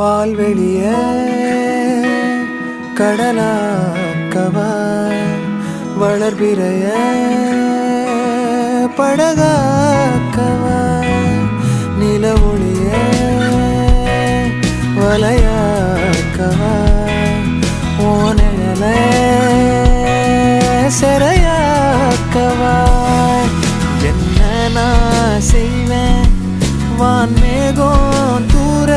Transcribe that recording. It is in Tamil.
பால் வெளிய. கடலாக்கவா வளர்பிறைய படகாக்கவா நில ஒளிய வலையாக்கவா ஓனையல செறையாக்கவா என்ன நான் செய்வேன்? வான் மேகம் தூர